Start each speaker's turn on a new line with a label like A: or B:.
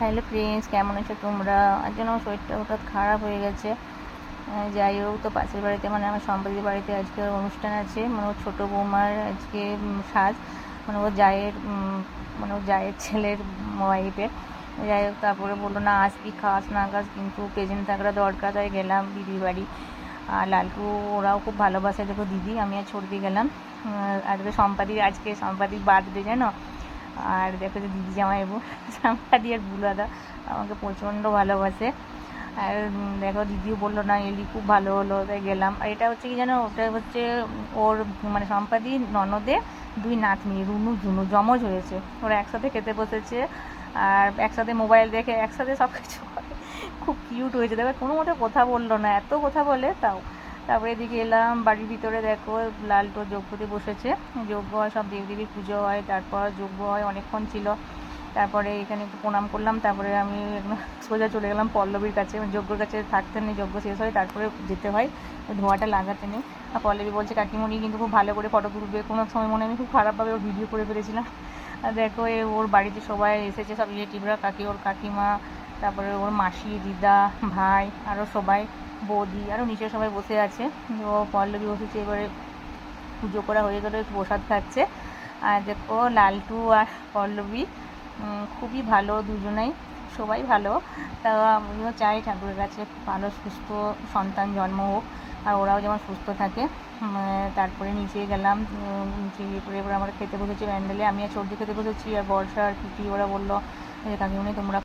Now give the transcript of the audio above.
A: Hello friends, কেমন আছো তোমরা? আর যেন আমার শরীরটা হঠাৎ খারাপ হয়ে গেছে। যাই হোক, তো পাশের বাড়িতে মানে আমার সম্পাদির বাড়িতে আজকে অনুষ্ঠান আছে। মানে ওর ছোটো বৌমার আজকে সাজ। মানে ওর জায়ের মানে ওর জায়ের ছেলের ওয়াইফের যাই হোক, তারপরে বলল, না আসবি খাস না খাস, কিন্তু প্রেজেন্ট থাকাটা দরকার, তাই গেলাম দিদির বাড়ি। আর লালটু, ওরাও খুব ভালোবাসে। দেখো, দিদি, আমি আর ছড়দি গেলাম। আজকে সম্পাদির আজকে সম্পাদির বার্থডে জানো? আর দেখো যে দিদি জামাই বউ সম্পাদি আর বুলাদা আমাকে প্রচণ্ড ভালোবাসে। আর দেখো দিদিও বলল, না, এলি খুব ভালো হলো, তাই গেলাম। আর এটা হচ্ছে কি জানো, ওটা হচ্ছে ওর মানে সম্পাদি ননদে দুই নাতনি, রুনু ঝুনু জমজ হয়েছে। ওরা একসাথে খেতে বসেছে আর একসাথে মোবাইল দেখে একসাথে সব কিছু করে। খুব কিউট হয়েছে। দেখো কোনো মতে কথা বলল না, এত কথা বলে, তাও তারপরে এদিকে এলাম, বাড়ির ভিতরে দেখো লালটো যজ্ঞতে বসেছে। যজ্ঞ হয়, সব দেবদেবীর পুজো হয়, তারপর যজ্ঞ হয়, অনেকক্ষণ ছিল। তারপরে এখানে একটু প্রণাম করলাম, তারপরে আমি সোজা চলে গেলাম পল্লবীর কাছে। যজ্ঞর কাছে থাকতে নেই, যজ্ঞ শেষ হয়, তারপরে যেতে হয়। ধোঁয়াটা লাগাতে নেই। আর পল্লবী বলছে, কাকিমণি কিন্তু খুব ভালো করে ফটো তুলবে। কোনো সময় মনে আমি খুব খারাপভাবে ওর ভিডিও করে ফেলেছিলাম। আর দেখো, এ ওর বাড়িতে সবাই এসেছে, সব রিলেটিভরা কাকি ওর কাকিমা, তারপরে ওর মাসি, দিদা, ভাই আরও সবাই। বৌদি আরও নিচে সবাই বসে আছে। ও পল্লবী বসেছে, এবারে পুজো করা হয়ে গেলে প্রসাদ খাচ্ছে। আর দেখো, লালটু আর পল্লবী খুবই ভালো দুজনেই, সবাই ভালো। তা আমিও চাই ঠাকুরের কাছে ভালো, সুস্থ সন্তান জন্ম হোক, আর ওরাও যেমন সুস্থ থাকে। তারপরে নিচে গেলাম নিচে গিয়ে পরে এবার আমরা খেতে বসেছি প্যান্ডেলে আমি আর সর্দি খেতে বসেছি, আর বর্ষা আর পিটি ওরা বলল কাকিমনি, তোমরা